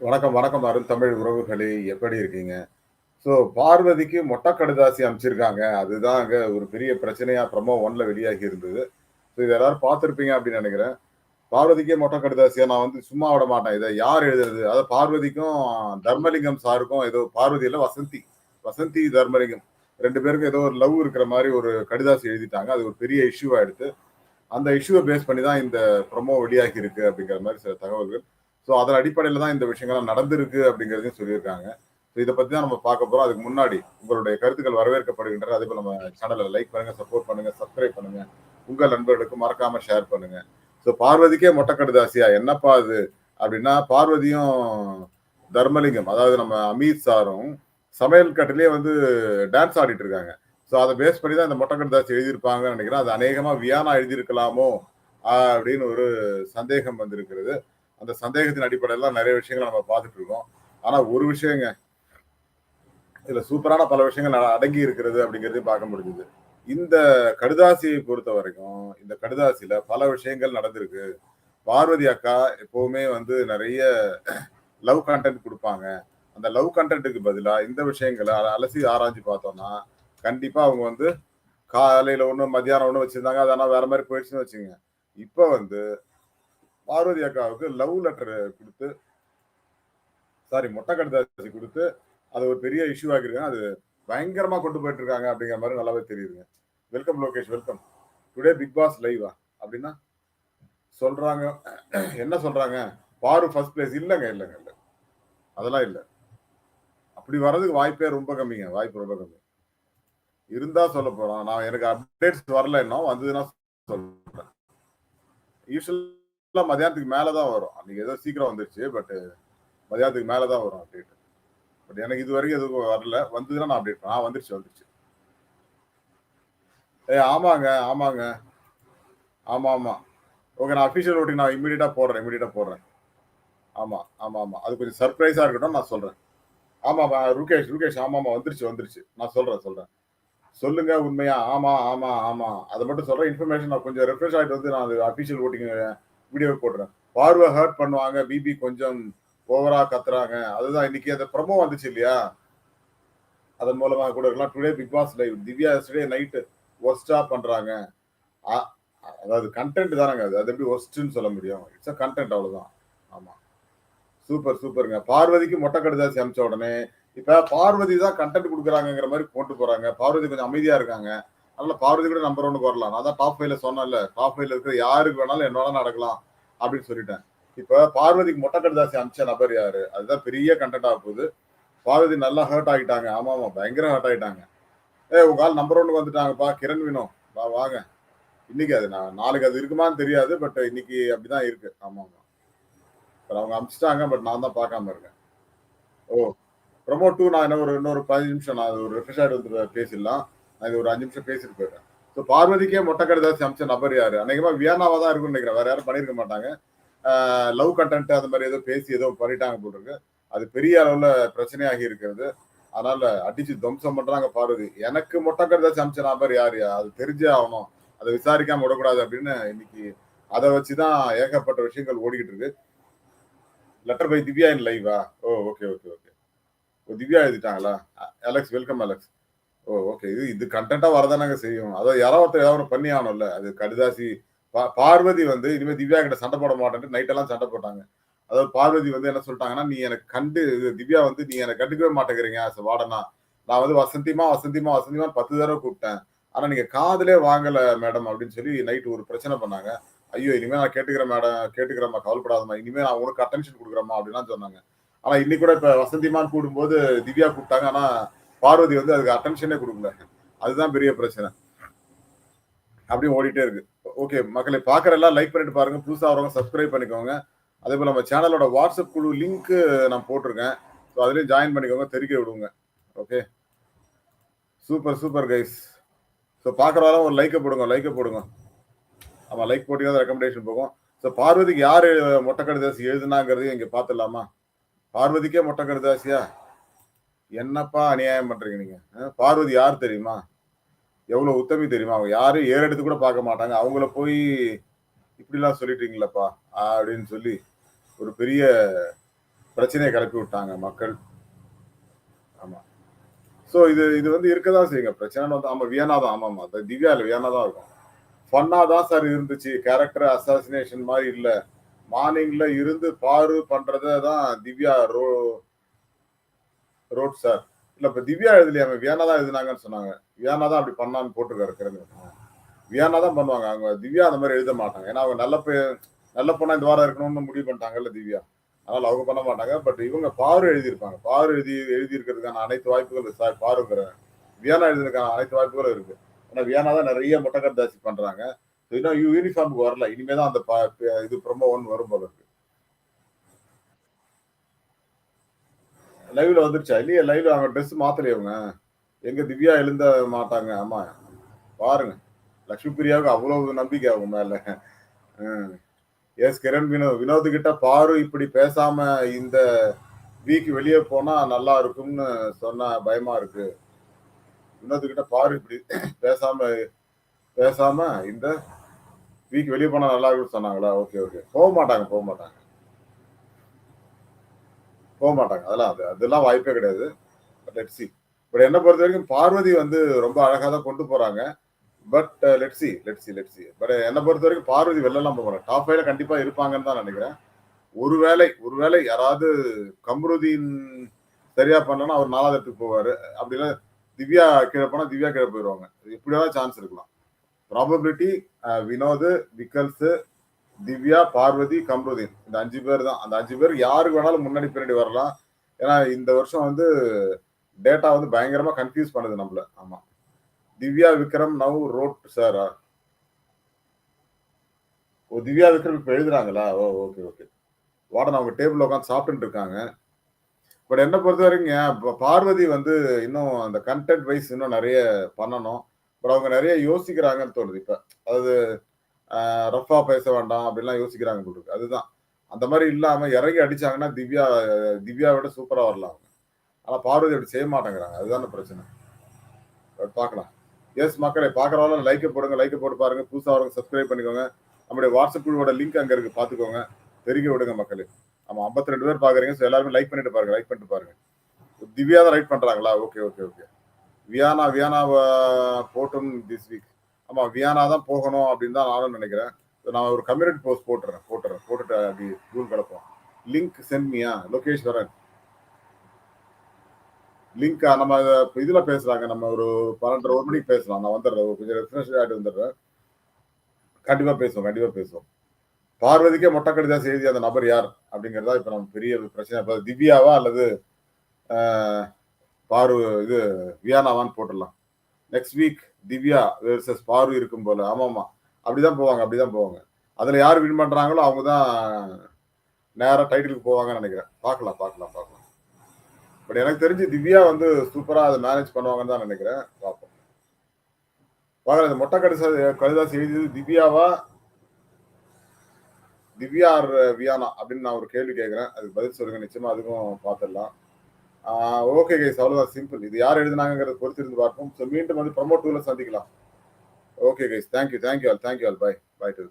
வணக்கம், வணக்கம் அருந்தமிழ் உறவுகளே! எப்படி இருக்கீங்க? ஸோ பார்வதிக்கு மொட்டை கடுதாசி அனுப்பிச்சிருக்காங்க. அதுதாங்க ஒரு பெரிய பிரச்சனையா ப்ரமோ ஒன்ல வெளியாகி இருந்தது. ஸோ இதை எல்லாரும் பார்த்துருப்பீங்க அப்படின்னு நினைக்கிறேன் பார்வதிக்கே மொட்டை கடுதாசியா நான் வந்து சும்மா விட மாட்டேன். இதை யார் எழுதுறது? அதாவது பார்வதிக்கும் தர்மலிங்கம் சாருக்கும் ஏதோ பார்வதியில் வசந்தி. வசந்தி, தர்மலிங்கம் ரெண்டு பேருக்கும் ஏதோ ஒரு லவ் இருக்கிற மாதிரி ஒரு கடிதாசி எழுதிட்டாங்க. அது ஒரு பெரிய இஷ்யூவாக எடுத்து அந்த இஷ்யூவை பேஸ் பண்ணி தான் இந்த ப்ரமோ வெளியாகி இருக்கு அப்படிங்கிற மாதிரி சில தகவல்கள். ஸோ அதன் அடிப்படையில் தான் இந்த விஷயங்கள்லாம் நடந்திருக்கு அப்படிங்கிறதையும் சொல்லியிருக்காங்க. ஸோ இதை பற்றி தான் நம்ம பார்க்க போகிறோம் அதுக்கு முன்னாடி உங்களுடைய கருத்துக்கள் வரவேற்கப்படுகின்றன. அதேபோல நம்ம சேனலில் லைக் பண்ணுங்கள் சப்போர்ட் பண்ணுங்க, சப்ஸ்கிரைப் பண்ணுங்கள் உங்கள் நண்பர்களுக்கு மறக்காமல் ஷேர் பண்ணுங்கள் ஸோ பார்வதிக்கே மொட்டக்கடுதாசியா என்னப்பா இது? அப்படின்னா பார்வதியும் தர்மலிங்கம் அதாவது நம்ம அமித் சாரும் சமையல் கட்டுலயே வந்து டான்ஸ் ஆடிட்டு இருக்காங்க. ஸோ அதை பேஸ் பண்ணி தான் இந்த மொட்டைக்கடுதாசி எழுதியிருப்பாங்கன்னு நினைக்கிறேன் அது அநேகமாக வியானா எழுதியிருக்கலாமோ? அப்படின்னு ஒரு சந்தேகம் வந்திருக்கிறது. அந்த சந்தேகத்தின் அடிப்படையில் தான் நெறைய நம்ம பார்த்துட்டு இருக்கோம். ஆனா ஒரு விஷயங்க. இதுல சூப்பரான பல விஷயங்கள் அடங்கி இருக்கிறது அப்படிங்கிறதையும் பார்க்க முடிஞ்சது. இந்த கடுதாசியை பொறுத்தவரைக்கும், இந்த கடுதாசில பல விஷயங்கள் நடந்திருக்கு. பார்வதி அக்கா எப்பவுமே வந்து நிறைய லவ் கன்டென்ட் கொடுப்பாங்க அந்த லவ் கண்டென்ட்டுக்கு பதிலாக இந்த விஷயங்கள அலசி ஆராய்ஞ்சு பார்த்தோம்னா, கண்டிப்பாக அவங்க வந்து காலையில் ஒன்று மத்தியானம் ஒன்று வச்சுருந்தாங்க அது வேறு வேற போயிடுச்சுன்னு வச்சுங்க இப்போ வந்து பார்வதி அக்காவுக்கு லவ் லெட்டர் கொடுத்து சாரி மொட்டை கடுதாசி கொடுத்து அது ஒரு பெரிய இஷ்யூ ஆகிருக்காங்க அது பயங்கரமா கொண்டு போயிட்டு இருக்காங்க அப்படிங்கிற மாதிரி நல்லாவே தெரியுதுங்க. Welcome Lokesh welcome. Today Bigg Boss லைவா? அப்படின்னா? சொல்றாங்க என்ன சொல்றாங்க? பாரு ஃபர்ஸ்ட் பிளேஸ் இல்லைங்க இல்லைங்க இல்லை அதெல்லாம் இல்லை அப்படி வர்றதுக்கு வாய்ப்பே ரொம்ப கம்மிங்க. வாய்ப்பு ரொம்ப கம்மி. இருந்தா சொல்ல போறோம். நான் எனக்கு அப்டேட்ஸ் வரல இன்னும். வந்ததுன்னா சொல்றேன். இல்லை மதியானத்துக்கு மேல தான் வரும். அன்னைக்கு ஏதோ சீக்கிரம் வந்துருச்சு. பட் மதியானத்துக்கு மேல தான் வரும் அப்டேட். பட் எனக்கு இது வரைக்கும் எதுவும் வரல. வந்ததுன்னா நான் அப்டேட் நான் வந்துருச்சு, வந்துருச்சு. ஏய் ஆமாங்க, ஆமாங்க. ஆமா, ஆமா. ஓகே நான் அஃபிஷியல் ஓட்டிங் நான் இமிடியேட்டா போடுறேன், இமிடியேட்டா போடுறேன். ஆமா, ஆமா, ஆமா. அது கொஞ்சம் சர்ப்ரைஸா இருக்கட்டும் நான் சொல்றேன். ஆமாம் ருகேஷ், ருகேஷ் ஆமாமா வந்துருச்சு, வந்துருச்சு. நான் சொல்றேன், சொல்றேன். சொல்லுங்க உண்மையா? ஆமா, ஆமா, ஆமா. அதை மட்டும் சொல்றேன். இன்ஃபர்மேஷன் நான் கொஞ்சம் ரெஃப்ரெஷ் ஆகிட்டு வந்து நான் அது அஃபிஷியல் ஓட்டிங் வீடியோ போடுறேன். பார்வை ஹர்ட் பண்ணுவாங்க. பிபி கொஞ்சம் ஓவரா கத்துறாங்க. அதுதான் இன்னைக்கு அந்த ப்ரமோ வந்துச்சு இல்லையா? அதன் மூலமா கூட இருக்கலாம். Today Bigg Boss live. Divya yesterday night ஒர்ஸ்டா பண்றாங்க. அ அதாவது கன்டென்ட் தானங்க அது. அது எப்படி ஒர்ஸ்ட்னு சொல்ல முடியும்? இட்ஸ் அ கண்டென்ட் அவ்வளவுதான். ஆமா. சூப்பர், சூப்பருங்க பார்வதிக்கு மொட்டை கடுதாசி அமிச்ச உடனே, இப்ப பார்வதி தான் கன்டென்ட் கொடுக்குறாங்கிற மாதிரி கொண்டு போறாங்க. பார்வதி கொஞ்சம் அமைதியா இருக்காங்க. அதனால பார்வதி கூட நம்பர் ஒன்னு வரலாம். நான் தான் டாப் ஃபைவ்ல சொன்னேன்ல. டாப் ஃபைவ்ல இருக்கிற யாருக்கு வேணாலும் என்ன வேணாலும் நடக்கலாம் அப்படின்னு சொல்லிட்டேன். இப்ப பார்வதிக்கு மொட்டை கடுதாசி அனுப்பிச்ச நபர் யாரு? அதுதான் பெரிய கன்டென்ட் ஆக போகுது. பார்வதி நல்லா ஹர்ட் ஆகிட்டாங்க. ஆமாமா. பயங்கர ஹர்ட் ஆகிட்டாங்க ஏ உங்க ஆள் நம்பர் ஒன்று வந்துட்டாங்கப்பா. கிரண் வினோ. வா வாங்க. இன்னைக்கு அது நான் நாளைக்கு அது இருக்குமான்னு தெரியாது. பட் இன்னைக்கு அப்படிதான் இருக்கு. ஆமாமா. அவங்க அமிச்சிட்டாங்க பட் நான் தான் பார்க்காம இருக்கேன். ஓ! ப்ரமோ டூ நான் என்ன ஒரு இன்னொரு 15 நிமிஷம் நான் அது ஒரு ரெஃப்ரெஷ் ஆகிட்டு வந்து பேசிடலாம். நான் இது ஒரு அஞ்சு நிமிஷம் பேசிட்டு போயிடுறேன். ஸோ பார்வதிக்கே மொட்டை கடுதாசி அமைச்ச நபர் யாரு? அநேகமா வியானாவா தான் இருக்கும்னு நினைக்கிறேன் வேற யாரும் பண்ணியிருக்க மாட்டாங்க. லவ் கண்டென்ட் அந்த மாதிரி ஏதோ பேசி ஏதோ பண்ணிட்டாங்க போட்டிருக்கு அது பெரிய அளவுல பிரச்சனையாகி இருக்கிறது. அதனால அடிச்சு துவம்சம் பண்றாங்க பார்வதி. எனக்கு மொட்டை கடுதாசி அமைச்ச நபர் யார் அது தெரிஞ்சே ஆகணும். அதை விசாரிக்காம விடக்கூடாது அப்படின்னு இன்னைக்கு அதை வச்சு தான் ஏகப்பட்ட விஷயங்கள் ஓடிக்கிட்டு இருக்கு. லெட்டர் பை திவ்யா இன் லைவா? ஓ! Okay, okay, okay. ஓ திவ்யா எழுதிட்டாங்களா? Alex welcome Alex. ஓ! ஓகே. இது இது கன்டென்ட்டா வரதானாங்க செய்யும். அதாவது யாரோ ஒருத்தர் ஏதாவது பண்ணி ஆகணும்ல. அது கடுதாசி பார்வதி வந்து இனிமேல் திவ்யா கிட்ட சண்டை போட மாட்டேன்ட்டு நைட்டெல்லாம் சண்டை போட்டாங்க. அதாவது பார்வதி வந்து என்ன சொல்லிட்டாங்கன்னா நீ எனக்கு கண்டு திவ்யா வந்து நீ எனக்கு கண்டுக்கவே மாட்டேங்கிறீங்க ஆஸ் வாடனா நான் வந்து வசந்திமா, வசந்திமா, வசந்திமா பத்து தடவை கூப்பிட்டேன். ஆனா நீங்க காதலே வாங்கல மேடம் அப்படின்னு சொல்லி நைட்டு ஒரு பிரச்சனை பண்ணாங்க. ஐயோ! இனிமே நான் கேட்டுக்கிறேன் மேடம். கேட்டுக்கிறேன்மா கவலைப்படாதம்மா. இனிமே நான் உனக்கு அட்டென்ஷன் கொடுக்குறேம்மா அப்படின்லாம் சொன்னாங்க. ஆனா இன்னைக்கு கூட இப்ப வசந்திமான்னு கூப்பிடும்போது திவ்யா கூப்பிட்டாங்க. ஆனா பார்வதி வந்து அதுக்கு அட்டென்ஷனே கொடுக்கல அதுதான் பெரிய பிரச்சனை. அப்படியே ஓடிட்டே இருக்கு. ஓகே மக்களை பார்க்குற எல்லாம் லைக் பண்ணிட்டு பாருங்க. புதுசாக வரவங்க சப்ஸ்கிரைப் பண்ணிக்கோங்க. அதே போல் நம்ம சேனலோட வாட்ஸ்அப் குழு லிங்க் நான் போட்டிருக்கேன். ஸோ அதுலேயும் ஜாயின் பண்ணிக்கோங்க. தெரிவிக்க விடுங்க. Okay. Super, super guys. So பார்க்குறவங்க ஒரு லைக்கை போடுங்க. லைக்கை போடுங்க. ஆமாம் லைக் போட்டிங்கன்னா ரெக்கமெண்டேஷன் போகும். ஸோ பார்வதிக்கு யார் மொட்டை எழுதுனாங்கிறதையும் இங்கே பார்த்துடலாமா? பார்வதிக்கே மொட்டை கடுதாசியா? என்னப்பா அநியாயம் பண்றீங்க நீங்க? பார்வதி யார் தெரியுமா? எவ்வளவு உத்தமி தெரியுமா? அவங்க யாரும் ஏறெடுத்து கூட பார்க்க மாட்டாங்க. அவங்கள போய் இப்படிலாம் சொல்லிட்டீங்களப்பா அப்படின்னு சொல்லி ஒரு பெரிய பிரச்சனையை கிளப்பி விட்டாங்க மக்கள். ஆமா. ஸோ இது இது வந்து இருக்க தான் செய்யுங்க. பிரச்சனை வந்து ஆமா வியனா தான். ஆமா ஆமா. அது திவ்யா வியனா தான் இருக்கும். ஃபன்னாக தான் சார் இருந்துச்சு. கேரக்டர் அசாசினேஷன் மாதிரி இல்லை. மார்னிங்ல இருந்து பாரு பண்றத தான் திவ்யா ரோ ரோட் சார். இல்ல இப்ப திவ்யா எழுதலையாம வியானா தான் எழுதினாங்கன்னு சொன்னாங்க. வியானா தான் அப்படி பண்ணான்னு போட்டிருக்காரு கிழங்கு வியானா தான் பண்ணுவாங்க. அவங்க திவ்யா அந்த மாதிரி எழுத மாட்டாங்க. ஏன்னா அவங்க நல்ல பே நல்ல பொண்ணா இந்த வாரம் இருக்கணும்னு முடிவு பண்ணிட்டாங்கல்ல திவ்யா. அதனால அவங்க பண்ண மாட்டாங்க. பட் இவங்க பாரு எழுதியிருப்பாங்க. பாரு எழுதி எழுதி இருக்கிறதுக்கான அனைத்து வாய்ப்புகளும் சார். பாருங்கிற. வியானா எழுதியிருக்கான அனைத்து வாய்ப்புகளும் இருக்கு. ஏன்னா வியானா தான் நிறைய முட்டக்கர் தாசி பண்றாங்க. இன்னும் யூனிஃபார்முக்கு வரல. இனிமே தான் அந்த ப- இது ப்ரொமோ ஒன் வரும் போல இருக்கு. லைவ்ல வந்துருச்சா? இல்லையா லைவ்ல அவங்க ட்ரெஸ் மாத்தலையே அவங்க எங்க திவ்யா எழுந்த மாட்டாங்க. ஆமா பாருங்க. லக்ஷ்மி பிரியாவுக்கு அவ்வளவு நம்பிக்கை அவங்க மேல. எஸ் கிரண் வினோத் வினோத் கிட்ட பாரு இப்படி பேசாம இந்த வீக் வெளியே போனா நல்லா இருக்கும்னு சொன்ன பயமா இருக்கு. வினோத் கிட்ட பாரு இப்படி பேசாம பேசாம இந்த வீக் வெளியே போனா நல்லா இருக்கும்னு சொன்னாங்களா? Okay okay. போக மாட்டாங்க போக மாட்டாங்க. போக மாட்டாங்க. அதெல்லாம் அது அதெல்லாம் வாய்ப்பே கிடையாது. பட் லெட் சி பட் என்னை பொறுத்த வரைக்கும் பார்வதி வந்து ரொம்ப அழகாக தான் கொண்டு போகிறாங்க but let see let see let see but என்னை பொறுத்த வரைக்கும் பார்வதி வெளிலலாம் போக மாட்டாங்க. டாப் ஃபைவ்ல கண்டிப்பாக இருப்பாங்கன்னு தான் நினைக்கிறேன். ஒருவேளை ஒருவேளை யாராவது கம்ருதீன் சரியா பண்ணலன்னா அவர் நாலாவது இடத்துக்கு போவார். அப்படிலாம் திவ்யா கீழே போனால் திவ்யா கீழே போயிடுவாங்க எப்படியாவது சான்ஸ் இருக்கலாம். Probability uh, Vinod Vikkals Divya Parvati Kamrudeen. இந்த அஞ்சு பேர் தான். அந்த அஞ்சு பேர் யாருக்கு வேணாலும் முன்னாடி பின்னாடி வரலாம். ஏன்னா இந்த வருஷம் வந்து டேட்டா வந்து பயங்கரமா கன்ஃபியூஸ் பண்ணுது நம்மள. ஆமா. Divya Vikram now wrote sir ஓ திவ்யா விக்ரம் இப்போ எழுதுறாங்களா? ஓ ஓகே ஓகே வாடன் அவங்க டேபிள் உட்காந்து சாப்பிட்டுட்டு இருக்காங்க. பட் என்ன பொறுத்த வரைக்கும் பார்வதி வந்து இன்னும் அந்த கண்டென்ட் வைஸ் இன்னும் நிறைய பண்ணணும். பட் அவங்க நிறைய யோசிக்கிறாங்கன்னு தோணுது இப்போ. அதாவது ரஃபா பேச வேண்டாம் அப்படிலாம் யோசிக்கிறாங்க போட்டுருக்கு அதுதான். அந்த மாதிரி இல்லாம இறங்கி அடிச்சாங்கன்னா திவ்யா திவ்யா விட சூப்பரா வரலாம் அவங்க. ஆனா பார்வதி அப்படி செய்ய மாட்டேங்கிறாங்க. அதுதான பிரச்சனை. பார்க்கலாம். எஸ் மக்களை பார்க்குறவங்க லைக்கை போடுங்க லைக்கை போட்டு பாருங்க. புதுசாக வரவங்க சப்ஸ்கிரைப் பண்ணிக்கோங்க. நம்முடைய வாட்ஸ்அப் குழுவோட லிங்க் அங்க இருக்கு. பாத்துக்கோங்க தெரிவிக்க விடுங்க மக்களே. ஆமா 52 ரெண்டு பேர் பாக்குறீங்க ஸோ எல்லாருமே லைக் பண்ணிட்டு பாருங்க லைக் பண்ணிட்டு பாருங்க. திவ்யா தான் ரைட் பண்றாங்களா? Okay okay okay Viana Viana போட்டும் திஸ் வீக் ஆமா வியானா தான் போகணும் அப்படின்னு தான் நானும் நினைக்கிறேன். நான் ஒரு கம்யூனிட்டி போஸ்ட் போட்டுறேன் போட்டுறேன் போட்டுட்டு அப்படி ரூல் கிடப்போம் லிங்க் சென்ட்மியா லோகேஷ் வரன் லிங்க் நம்ம இதுல பேசுறாங்க நம்ம ஒரு பன்னெண்டரை ஒரு மணிக்கு பேசலாம். நான் வந்துடுறேன் கொஞ்சம் ரெஃப்ரெஷ் ஆகிட்டு வந்துடுறேன். கண்டிப்பா பேசுவோம் கண்டிப்பா பேசுவோம். பார்வதிக்கே மொட்டை கடிதா செய்தி அந்த நபர் யார் அப்படிங்கறதா இப்ப நம்ம பெரிய பிரச்சனை. இப்போ திவ்யாவா அல்லது பார்வ இது வியானாவான்னு போட்டுடலாம். நெக்ஸ்ட் வீக் திவ்யா வெர்சஸ் பாரு இருக்கும் போல. ஆமா ஆமா அப்படிதான் போவாங்க அப்படிதான் போவாங்க. அதுல யார் வின் பண்றாங்களோ அவங்க தான் நேரா டைட்டிலுக்கு போவாங்கன்னு நினைக்கிறேன். பார்க்கலாம் பார்க்கலாம் பார்க்கலாம். பட் எனக்கு தெரிஞ்சு திவ்யா வந்து சூப்பரா அதை மேனேஜ் பண்ணுவாங்கன்னு தான் நினைக்கிறேன். பார்ப்போம். பார்க்கலாம் இந்த மொட்டை கடிதா கடிதாசி எழுதியது திவ்யாவா? திவ்யா ஆர் வியானா? அப்படின்னு நான் ஒரு கேள்வி கேட்குறேன். அதுக்கு பதில் சொல்லுங்க. நிச்சயமா அதுக்கும் பார்த்துடலாம். ஓகே கைஸ் அவ்வளோதான் சிம்பிள் இது யார் எழுதினாங்கிறத பொறுத்து இருந்து பார்ப்போம். ஸோ மீண்டும் வந்து ப்ரமோட் டூவில் சந்திக்கலாம். Okay guys thank you thank you all thank you all bye bye to